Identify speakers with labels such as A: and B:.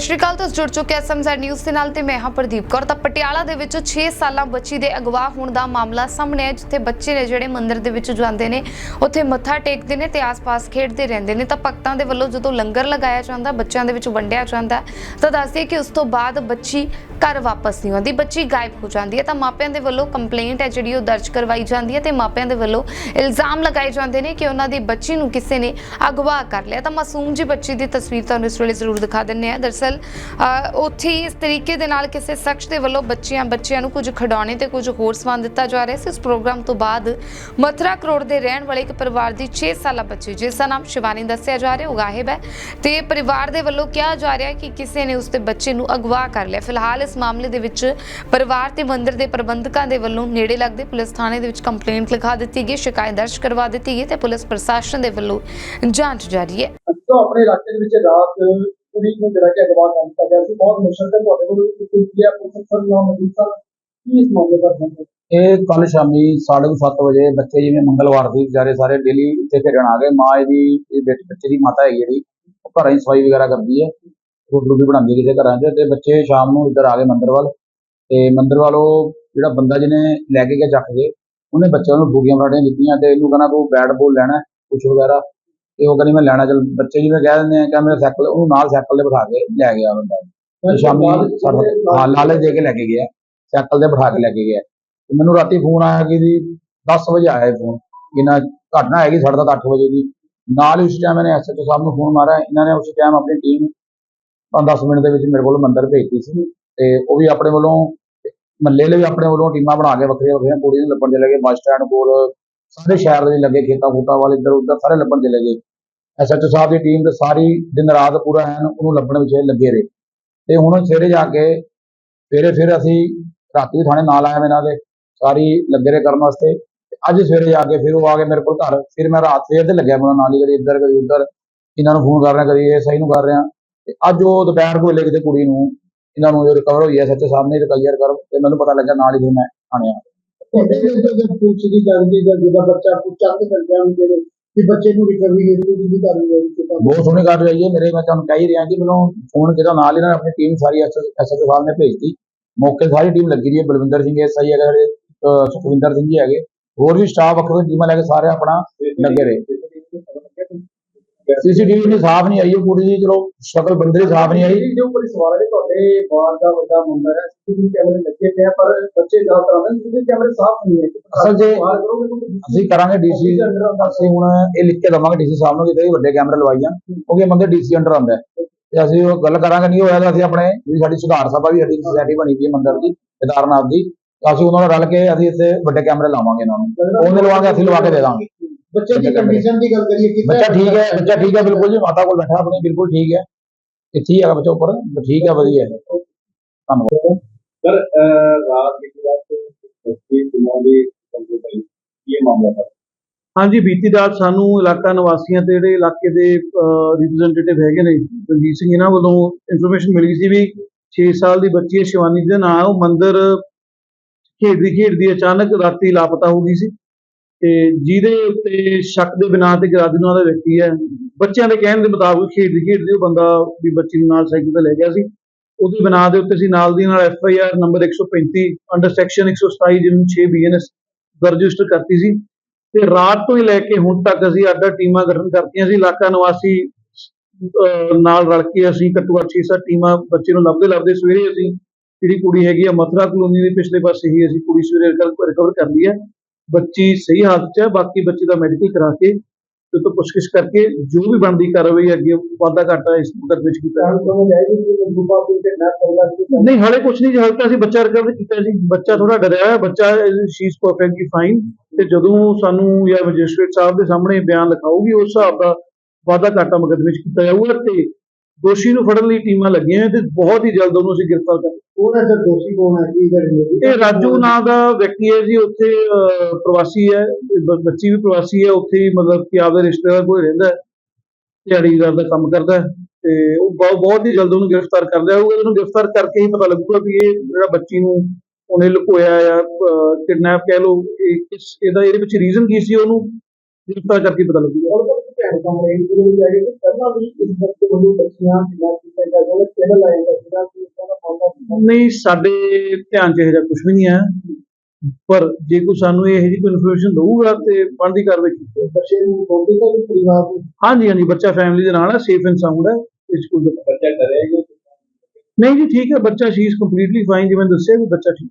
A: ਸ਼੍ਰੀ ਅਕਾਲ, ਤੁਸੀਂ ਜੁੜ ਚੁੱਕੇ ਐਸਐਮਜ਼ੈਡ ਨਿਊਜ਼ ਦੇ ਨਾਲ ਤੇ ਮੈਂ ਹਾਂ ਪ੍ਰਦੀਪ ਕੌਰ। ਤਾਂ ਪਟਿਆਲਾ ਦੇ ਵਿੱਚ 6 ਸਾਲਾਂ ਬੱਚੀ ਦੇ ਅਗਵਾ ਹੋਣ ਦਾ ਮਾਮਲਾ ਸਾਹਮਣੇ ਹੈ ਜਿੱਥੇ ਬੱਚੇ ਨੇ ਜਿਹੜੇ ਮੰਦਿਰ ਦੇ ਵਿੱਚ ਜਾਂਦੇ ਨੇ, ਉੱਥੇ ਮੱਥਾ ਟੇਕਦੇ ਨੇ ਤੇ ਆਸ-ਪਾਸ ਖੇਡਦੇ ਰਹਿੰਦੇ ਨੇ। ਤਾਂ ਭਗਤਾਂ ਦੇ ਵੱਲੋਂ ਜਦੋਂ ਲੰਗਰ ਲਗਾਇਆ ਜਾਂਦਾ, ਬੱਚਿਆਂ ਦੇ ਵਿੱਚ ਵੰਡਿਆ ਜਾਂਦਾ, ਤਾਂ ਦੱਸਦੇ ਕਿ ਉਸ ਤੋਂ ਬਾਅਦ ਬੱਚੀ ਘਰ ਵਾਪਸ ਨਹੀਂ ਆਉਂਦੀ, ਬੱਚੀ ਗਾਇਬ ਹੋ ਜਾਂਦੀ ਹੈ ਤਾਂ ਮਾਪਿਆਂ ਦੇ ਵੱਲੋਂ ਕੰਪਲੇਂਟ ਹੈ ਜਿਹੜੀ ਉਹ ਦਰਜ ਕਰਵਾਈ ਜਾਂਦੀ ਹੈ ਤੇ ਮਾਪਿਆਂ ਦੇ ਵੱਲੋਂ ਇਲਜ਼ਾਮ ਲਗਾਏ ਜਾਂਦੇ ਨੇ ਕਿ ਉਹਨਾਂ ਦੀ ਬੱਚੀ ਨੂੰ ਕਿਸੇ ਨੇ ਅਗਵਾ ਕਰ ਲਿਆ। ਤਾਂ ਮਾਸੂਮ ਜੀ ਬੱਚੀ ਦੀ ਤਸਵੀਰ ਤੁਹਾਨੂੰ ਇਸ ਵੇਲੇ ਜ਼ਰੂਰ ਦਿਖਾ ਦਿੰਨੇ ਆ ਦਰਸਲ ਉੱਥੇ ਹੀ ਇਸ ਤਰੀਕੇ ਦੇ ਨਾਲ ਕਿਸੇ ਸ਼ਖਸ ਦੇ ਵੱਲੋਂ ਬੱਚਿਆਂ ਬੱਚਿਆਂ ਨੂੰ ਕੁਝ ਖਿਡੌਣੇ ਤੇ ਕੁਝ ਹੋਰ ਸਮਾਨ ਦਿੱਤਾ ਜਾ ਰਿਹਾ ਸੀ। ਇਸ ਪ੍ਰੋਗਰਾਮ ਤੋਂ ਬਾਅਦ ਮਥੁਰਾ ਕਰੋੜ ਦੇ ਰਹਿਣ ਵਾਲੇ ਇੱਕ ਪਰਿਵਾਰ ਦੀ 6 ਸਾਲਾ ਬੱਚੀ, ਜਿਸ ਦਾ ਨਾਮ ਸ਼ਿਵਾਨੀ ਦੱਸਿਆ ਜਾ ਰਿਹਾ, ਉਹ ਗਾਇਬ ਹੈ ਤੇ ਪਰਿਵਾਰ ਦੇ ਵੱਲੋਂ ਕਿਹਾ ਜਾ ਰਿਹਾ ਕਿ ਕਿਸੇ ਨੇ ਉਸ ਦੇ ਬੱਚੇ ਨੂੰ ਅਗਵਾ ਕਰ ਲਿਆ। ਫਿਲਹਾਲ ਇਸ ਮਾਮਲੇ ਦੇ ਵਿੱਚ ਪਰਿਵਾਰ ਤੇ ਮੰਦਿਰ ਦੇ ਪ੍ਰਬੰਧਕਾਂ ਦੇ ਵੱਲੋਂ ਨੇੜੇ ਲੱਗਦੇ ਪੁਲਿਸ ਥਾਣੇ ਦੇ ਵਿੱਚ ਕੰਪਲੇਂਟ ਲਿਖਾ ਦਿੱਤੀ ਗਈ ਸ਼ਿਕਾਇਤ ਦਰਜ ਕਰਵਾ ਦਿੱਤੀ ਗਈ ਤੇ ਪੁਲਿਸ ਪ੍ਰਸ਼ਾਸਨ ਦੇ ਵੱਲੋਂ ਜਾਂਚ ਜਾਰੀ ਹੈ।
B: ਤੋਂ ਆਪਣੇ ਇਲਾਕੇ ਦੇ ਵਿੱਚ ਰਾਤ ਕੁੜੀ ਨੂੰ ਜਿਹੜਾ ਕਿ ਅਗਵਾ ਕਰ ਦਿੱਤਾ ਗਿਆ ਸੀ ਬਹੁਤ ਮੁਸ਼ਕਲ ਤੇ ਤੁਹਾਡੇ ਕੋਲ ਕੋਈ ਕਿਹਾ ਪ੍ਰੋਫੈਸਰ ਨਾਮ ਮੌਜੂਦ ਸਨ? ਕੀ ਇਸ ਮਾਮਲੇ ਪਰ ਜਾਣਕਾਰੀ
C: ਇਹ ਕੱਲ ਸ਼ਾਮੀ 7:30 ਵਜੇ ਬੱਚੇ ਜਿਵੇਂ ਮੰਗਲਵਾਰ ਦੀ ਵਿਚਾਰੇ ਸਾਰੇ ਡੇਲੀ ਇੱਥੇ ਖੇਡਣ ਆ ਗਏ। ਮਾਂ ਇਹਦੀ ਇਹ ਬੇਟੇ ਬੱਚੇ ਦੀ ਮਾਤਾ ਹੈਗੀ ਜਿਹੜੀ ਉਹ ਘਰਾਂ 'ਚ ਸਫ਼ਾਈ ਵਗੈਰਾ ਕਰਦੀ ਹੈ। ਰੋਟੀ ਰੋਟੀ ਬਣਾਉਂਦੀ ਕਿਸੇ ਘਰਾਂ 'ਚ ਤੇ ਬੱਚੇ ਸ਼ਾਮ ਨੂੰ ਇੱਧਰ ਆ ਗਏ ਮੰਦਿਰ ਵੱਲ ਤੇ ਮੰਦਿਰ ਵੱਲ ਉਹ ਜਿਹੜਾ ਬੰਦਾ ਜਿਹਨੇ ਲੈ ਕੇ ਗਿਆ ਚੱਕ ਕੇ ਉਹਨੇ ਬੱਚਿਆਂ ਨੂੰ ਫੂਕੀਆਂ ਫਰਾਟੀਆਂ ਦਿੱਤੀਆਂ ਤੇ ਇਹਨੂੰ ਕਹਿੰਦਾ ਤੂੰ ਬੈਟ ਬਾਲ ਲੈਣਾ ਕੁਛ ਵਗੈਰਾ। ਤੇ ਉਹ ਕਹਿੰਦੀ ਮੈਂ ਲੈਣਾ ਚੱਲ ਬੱਚੇ ਜਿਵੇਂ ਕਹਿ ਦਿੰਦੇ ਆ ਕਿ ਮੇਰਾ ਸਾਈਕਲ ਉਹਨੂੰ ਨਾਲ ਸਾਈਕਲ ਤੇ ਬਿਠਾ ਕੇ ਲੈ ਗਿਆ ਬੰਦਾ। ਸ਼ਾਮੀ ਹਾਂ ਲਾਲਚ ਦੇ ਕੇ ਲੈ ਕੇ ਗਿਆ ਸਾਈਕਲ ਤੇ ਬਿਠਾ ਕੇ ਲੈ ਕੇ ਗਿਆ। ਤੇ ਮੈਨੂੰ ਰਾਤੀ ਫੋਨ ਆਇਆ ਕਿ ਜੀ 10 ਵਜੇ ਆਇਆ ਫੋਨ ਇਹਨਾਂ ਘਟਨਾ ਹੈਗੀ ਸਾਢੇ ਦਸ 8 ਵਜੇ ਦੀ। ਨਾਲ ਉਸ ਟਾਈਮ ਇਹਨੇ ਐਸਐਚਓ ਸਾਹਿਬ ਨੂੰ ਫੋਨ ਮਾਰਿਆ ਇਹਨਾਂ ਨੇ ਉਸ ਟਾਈਮ ਆਪਣੀ ਟੀਮ 5-10 ਮਿੰਟ ਦੇ ਵਿੱਚ ਮੇਰੇ ਕੋਲ ਮੰਦਰ ਭੇਜਤੀ ਸੀ ਤੇ ਉਹ ਵੀ ਆਪਣੇ ਵੱਲੋਂ, ਮੱਲੇ ਲਈ ਆਪਣੇ ਵੱਲੋਂ ਟੀਮਾਂ ਬਣਾ ਕੇ ਵੱਖਰੀਆਂ ਵੱਖਰੀਆਂ ਕੁੜੀਆਂ ਨੂੰ ਲੱਭਣ ਚਲੇ ਗਏ, ਬੱਸ ਸਟੈਂਡ ਕੋਲ, ਸਾਰੇ ਸ਼ਹਿਰ ਦੇ ਲੱਗੇ ਖੇਤਾਂ ਖੂਤਾਂ ਵਾਲ, ਇੱਧਰ ਉੱਧਰ ਸਾਰੇ ਲੱਭਣ ਚਲੇ ਗਏ। ਐਸਐਚਓ ਸਾਹਿਬ ਦੀ ਟੀਮ ਤੇ ਸਾਰੀ ਦਿਨ ਰਾਤ ਪੂਰਾ ਐਨ ਉਹਨੂੰ ਲੱਭਣ ਵਿੱਚ ਲੱਗੇ ਰਹੇ। ਤੇ ਹੁਣ ਸਵੇਰੇ ਜਾ ਕੇ ਸਵੇਰੇ ਫਿਰ ਅਸੀਂ ਰਾਤੀ ਥਾਣੇ ਨਾਲ ਆਇਆ ਇਹਨਾਂ ਦੇ, ਸਾਰੀ ਲੱਗੇ ਰਹੇ ਕਰਨ ਵਾਸਤੇ। ਅੱਜ ਸਵੇਰੇ ਜਾ ਕੇ ਫਿਰ ਉਹ ਆ ਗਏ ਮੇਰੇ ਕੋਲ ਘਰ। ਫਿਰ ਮੈਂ ਰਾਤ ਸਵੇਰ ਤੇ ਲੱਗਿਆ ਮੇਰਾ ਨਾਲ ਹੀ, ਕਦੀ ਇੱਧਰ, ਕਦੀ ਉੱਧਰ। ਇਹਨਾਂ ਨੂੰ ਫੋਨ ਕਰ ਰਿਹਾ, ਕਦੀ ਇਹ ਸਹੀ ਨੂੰ ਕਰ ਰਿਹਾ। ਤੇ ਅੱਜ ਉਹ ਦੁਪਹਿਰ ਕੋਲੇ ਕਿਤੇ ਕੁੜੀ ਨੂੰ ਇਹਨਾਂ ਨੂੰ ਜੋ ਰਿਕਵਰ ਹੋਈ ਹੈ ਸੱਚੇ ਸਾਹਮਣੇ ਰਿਕਵਰ ਕਰ ਤੇ ਮੈਨੂੰ ਪਤਾ ਲੱਗਾ ਨਾਲ ਹੀ ਫਿਰ ਮੈਂ ਆਣਿਆ
B: ਤੁਹਾਡੇ ਵਿੱਚ ਜੇ ਪੁੱਛ ਦੀ ਗੱਲ ਦੀ ਜਾਂ ਜਿਹਦਾ ਬੱਚਾ ਪੁੱਛਾਂ ਤੇ ਕਰਦੇ ਹਨ ਜਿਹੜੇ ਕਿ ਬੱਚੇ ਨੂੰ ਰਿਕਵਰੀ ਦੇ ਲਈ ਵੀ ਕਰ ਰਹੀ ਹੈ ਕਿ ਤਾਂ
C: ਬਹੁਤ ਸੋਹਣੀ ਗੱਲ ਰਹੀ ਹੈ ਮੇਰੇ ਮੈਂ ਤੁਹਾਨੂੰ ਕਹਿ ਹੀ ਰਿਹਾ ਕਿ ਮੈਨੂੰ ਫੋਨ ਕੀਤਾ ਨਾਲ ਹੀ ਇਹਨਾਂ ਨੇ ਆਪਣੀ ਟੀਮ ਸਾਰੀ ਐਸਐਚਓ ਸਾਹਿਬ ਨੇ ਭੇਜਤੀ ਮੌਕੇ ਸਾਰੀ ਟੀਮ ਲੱਗੀ ਰਹੀ ਹੈ ਬਲਵਿੰਦਰ ਸਿੰਘ ਐਸਆਈ ਅਹ ਸੁਖਵਿੰਦਰ ਸਿੰਘ ਜੀ ਹੈਗੇ ਹੋਰ ਵੀ ਸਟਾਫ ਵੱਖਰੇ ਟੀਮਾਂ ਲੈ ਕੇ ਸਾਰੇ ਆਪਣਾ ਲੱਗੇ ਰਹੇ। ਸੀਸੀਟੀਵੀ ਨਹੀਂ ਸਾਫ਼ ਨਹੀਂ ਆਈ ਉਹ ਪੂਰੀ ਜੀ ਚਲੋ ਸ਼ਕਲ ਬੰਦੇ ਦੀ ਸਾਫ਼ ਨਹੀਂ ਆਈ।
B: ਜੋ ਉੱਪਰ ਸਵਾਲ ਹੈ ਤੁਹਾਡੇ ਬਾਹਰ ਦਾ ਵੱਡਾ ਮੁੰਡਾ ਹੈ ਸੀਸੀਟੀਵੀ ਕੈਮਰੇ ਲੱਗੇ ਪਏ ਆ ਪਰ ਬੱਚੇ ਜ਼ਿਆਦਾ ਆਉਂਦੇ ਸੀਸੀਟੀਵੀ ਕੈਮਰੇ ਸਾਫ਼ ਨਹੀਂ ਹੈ।
C: ਅਸਲ
B: ਤਾਂ
C: ਅਸੀਂ ਕਰਾਂਗੇ ਡੀਸੀ ਅਸੀਂ ਹੁਣ ਇਹ ਲਿਖ ਕੇ ਦਵਾਂਗੇ ਡੀਸੀ ਸਾਹਿਬ ਨੂੰ ਕਿ ਤੇ ਵੱਡੇ ਕੈਮਰੇ ਲਵਾਈ ਜਾਣ ਕਿਉਂਕਿ ਬੰਦੇ ਡੀਸੀ ਅੰਡਰ ਆਉਂਦਾ ਹੈ। ਤੇ ਅਸੀਂ ਉਹ ਗੱਲ ਕਰਾਂਗੇ ਨਹੀਂ ਹੋਇਆ ਤਾਂ ਅਸੀਂ ਆਪਣੇ ਜਿਹੜੀ ਸਾਡੀ ਸੁਧਾਰ ਸਭਾ ਵੀ ਸਾਡੀ ਸੁਸਾਇਟੀ ਬਣੀ ਪਈ ਹੈ ਮੰਦਰ ਦੀ ਕੇਦਾਰਨਾਥ ਦੀ ਅਸੀਂ ਉਹਨਾਂ ਨਾਲ ਰਲ ਕੇ ਅਸੀਂ ਇੱਥੇ ਵੱਡੇ ਕੈਮਰੇ ਲਾਵਾਂਗੇ ਇਹਨਾਂ ਨੂੰ। ਉਹਨੇ ਲਵਾਂਗੇ ਅਸੀਂ ਲਵਾ ਕੇ ਦੇ ਦਾਂਗੇ।
B: ਬੱਚੇ ਦੀ ਕੰਡੀਸ਼ਨ ਦੀ ਗੱਲ ਕਰੀਏ ਕਿ
C: ਬੱਚਾ ਠੀਕ ਹੈ ਬੱਚਾ ਠੀਕ ਹੈ ਬਿਲਕੁਲ ਜੀ ਮਾਤਾ ਕੋਲ ਬੈਠਾ ਆਪਣੀ ਬਿਲਕੁਲ ਠੀਕ ਹੈ। ਇੱਥੇ ਹੀ ਹੈਗਾ ਬੱਚਾ ਉੱਪਰ ਠੀਕ ਹੈ ਵਧੀਆ ਹੈ। ਧੰਨਵਾਦ।
B: ਸਰ ਰਾਤ ਦੀ ਰਾਤ ਬੱਚੇ ਦਿਨਾਂ ਦੇ ਕੰਪਲੀਟ ਆਈ ਇਹ ਮਾਮਲਾ ਹੈ
D: ਹਾਂਜੀ ਬੀਤੀ ਰਾਤ ਸਾਨੂੰ ਇਲਾਕਾ ਨਿਵਾਸੀਆਂ ਤੇ ਜਿਹੜੇ ਇਲਾਕੇ ਦੇ ਰਿਪਰੈਜ਼ੈਂਟੇਟਿਵ ਹੈਗੇ ਨੇ ਰਣਜੀਤ ਸਿੰਘ ਇਹਨਾਂ ਵੱਲੋਂ ਇਨਫੋਰਮੇਸ਼ਨ ਮਿਲੀ ਸੀ ਵੀ 6 ਸਾਲ ਦੀ ਬੱਚੀ ਹੈ ਸ਼ਿਵਾਨੀ ਦੇ ਨਾਂ ਉਹ ਮੰਦਿਰ ਖੇਡਦੀ ਖੇਡਦੀ ਅਚਾਨਕ ਰਾਤੀ ਲਾਪਤਾ ਹੋ ਗਈ ਸੀ। ਤੇ ਜਿਹਦੇ ਉੱਤੇ ਸ਼ੱਕ ਦੇ ਬਿਨਾਂ ਤੇ ਗਰਾਦੀ ਨਾਂ ਦਾ ਵਿਅਕਤੀ ਹੈ। ਬੱਚਿਆਂ ਦੇ ਕਹਿਣ ਦੇ ਮੁਤਾਬਕ ਖੇਡਦੀ ਖੇਡਦੀ ਉਹ ਬੰਦਾ ਵੀ ਬੱਚੀ ਨੂੰ ਨਾਲ ਸਾਈਕਲ ਤੇ ਲੈ ਗਿਆ ਸੀ। ਉਹਦੀ ਬਿਨਾਂ ਦੇ ਉੱਤੇ ਸੀ ਨਾਲ ਦੀ ਨਾਲ F I R number 135 under section 127 ਜਿਹਨੂੰ 6 ਬੀਐਨਐਸ ਰਜਿਸਟਰ ਕਰਤੀ ਸੀ। ਤੇ ਰਾਤ ਤੋਂ ਹੀ ਲੈ ਕੇ ਹੁਣ ਤੱਕ ਅਸੀਂ ਅੱਡ ਅੱਡ ਟੀਮਾਂ ਗਠਨ ਕਰਤੀਆਂ ਸੀ। ਇਲਾਕਾ ਨਿਵਾਸੀ ਅਹ, ਨਾਲ ਰਲ ਕੇ ਅਸੀਂ ਘੱਟੋ ਘੱਟ 6-7 ਟੀਮਾਂ ਬੱਚੇ ਨੂੰ ਲੱਭਦੇ ਲੱਭਦੇ ਸਵੇਰੇ ਅਸੀਂ ਜਿਹੜੀ ਕੁੜੀ ਹੈਗੀ ਆ ਮਥੁਰਾ ਕਲੋਨੀ ਦੇ ਪਿਛਲੇ ਪਾਸੇ ਹੀ ਅਸੀਂ ਕੁੜੀ ਸਵੇਰੇ ਰਿਕਵਰ ਕਰ ਲਈ ਹੈ। ਬੱਚੀ ਸਹੀ ਹਾਲਤ 'ਚ ਹੈ ਬਾਕੀ ਬੱਚੇ ਦਾ ਮੈਡੀਕਲ ਕਰਾ ਕੇ ਤੇ ਤੋਂ ਪੁੱਛਗਿੱਛ ਕਰਕੇ ਜੋ ਵੀ ਬਣਦੀ ਕਾਰਵਾਈ ਅੱਗੇ ਵਾਧਾ ਘਾਟਾ ਇਸ ਮੁਕੱਦਮੇ ਵਿੱਚ ਕੀਤਾ ਨਹੀਂ ਹਾਲੇ ਕੁਝ ਨਹੀਂ ਹਾਲੇ ਤਾਂ ਅਸੀਂ ਬੱਚਾ ਰਿਕਵਰ ਕੀਤਾ ਜੀ। ਬੱਚਾ ਥੋੜਾ ਡਰਿਆ ਹੋਇਆ ਬੱਚਾ ਸ਼ੀ ਇਜ਼ ਪਰਫੈਕਟਲੀ ਫਾਈਨ ਤੇ ਜਦੋਂ ਸਾਨੂੰ ਜਾਂ ਮੈਜਿਸਟ੍ਰੇਟ ਸਾਹਿਬ ਦੇ ਸਾਹਮਣੇ ਬਿਆਨ ਲਿਖਾਊਗੀ ਉਸ ਹਿਸਾਬ ਦਾ ਵਾਧਾ ਘਾਟਾ ਮੁਕੱਦਮੇ 'ਚ ਕੀਤਾ ਜਾਊਗਾ ਤੇ ਦੋਸ਼ੀ ਨੂੰ ਫੜਨ ਲਈ ਟੀਮਾਂ ਲੱਗੀਆਂ ਤੇ ਬਹੁਤ ਹੀ ਜਲਦ ਉਹਨੂੰ ਅਸੀਂ ਗ੍ਰਿਫਤਾਰ ਕਰਾਂਗੇ
B: ਹੈ ਸਰ? ਦੋਸ਼ੀ ਕੌਣ ਹੈ? ਕੀ ਹੈ
D: ਇਹ ਰਾਜੂ ਨਾਂ ਦਾ ਵਿਅਕਤੀ ਹੈ ਜੀ ਉੱਥੇ ਪ੍ਰਵਾਸੀ ਹੈ। ਬੱਚੀ ਵੀ ਪ੍ਰਵਾਸੀ ਹੈ ਉੱਥੇ ਹੀ ਮਤਲਬ ਕਿ ਆਪਦੇ ਰਿਸ਼ਤੇਦਾਰ ਕੋਲ ਰਹਿੰਦਾ ਹੈ। ਦਿਹਾੜੀਦਾਰ ਦਾ ਕੰਮ ਕਰਦਾ ਹੈ। ਤੇ ਉਹ ਬਹੁਤ ਬਹੁਤ ਹੀ ਜਲਦ ਉਹਨੂੰ ਗ੍ਰਿਫਤਾਰ ਕਰ ਲਿਆ ਜਾਊਗਾ ਉਹਨੂੰ ਗ੍ਰਿਫਤਾਰ ਕਰਕੇ ਹੀ ਪਤਾ ਲੱਗੂਗਾ ਵੀ ਇਹ ਜਿਹੜਾ ਬੱਚੀ ਨੂੰ ਉਹਨੇ ਲੁਕੋਇਆ ਜਾਂ ਕਿਡਨੈਪ ਕਹਿ ਲਓ ਇਹ ਕਿਸ ਇਹਦਾ ਇਹਦੇ ਵਿੱਚ ਰੀਜ਼ਨ ਕੀ ਸੀ ਉਹਨੂੰ? ਗ੍ਰਿਫਤਾਰ ਕਰਕੇ ਪਤਾ ਲੱਗੂਗਾ।
B: ਔਰ ਭੈਣ ਸਾਹਮਣੇ ਇਹ ਵੀ ਕਿ ਪਹਿਲਾਂ ਵੀ ਇਸ ਬੱਚੇ ਵੱਲੋਂ ਬੱਚੀਆਂ ਕਿੰਨਾ ਕੀਤਾ ਗਿਆ ਉਹ ਪਹਿਲਾਂ ਲਾਇਆ ਜਾਂਦਾ
D: ਨਹੀਂ ਸਾਡੇ ਧਿਆਨ 'ਚ ਇਹੋ ਜਿਹਾ ਕੁਝ ਵੀ ਨਹੀਂ ਆਇਆ ਪਰ ਜੇ ਕੋਈ ਸਾਨੂੰ ਇਹੋ ਜਿਹੀ ਕੋਈ ਇਨਫੋਰਮੇਸ਼ਨ ਦਊਗਾ ਤੇ ਬਣਦੀ ਕਾਰਵਾਈ ਕੀਤੀ।
B: ਬੱਚੇ ਨੂੰ ਬੋਲਦੇ ਤਾਂ ਪਰਿਵਾਰ ਨੂੰ
D: ਹਾਂਜੀ ਹਾਂਜੀ ਬੱਚਾ ਫੈਮਿਲੀ ਦੇ ਨਾਲ ਹੈ ਸੇਫ ਐਂਡ ਸਾਊਂਡ ਹੈ ਇਸ ਸਕੂਲ ਦਾ
B: ਬੱਚਾ ਕਰੇਗਾ
D: ਨਹੀਂ ਜੀ ਠੀਕ ਹੈ ਬੱਚਾ ਸ਼ੀ ਇਜ਼ ਕੰਪਲੀਟਲੀ ਫਾਈਨ ਜਿਵੇਂ ਦੱਸਿਆ ਵੀ ਬੱਚਾ ਠੀਕ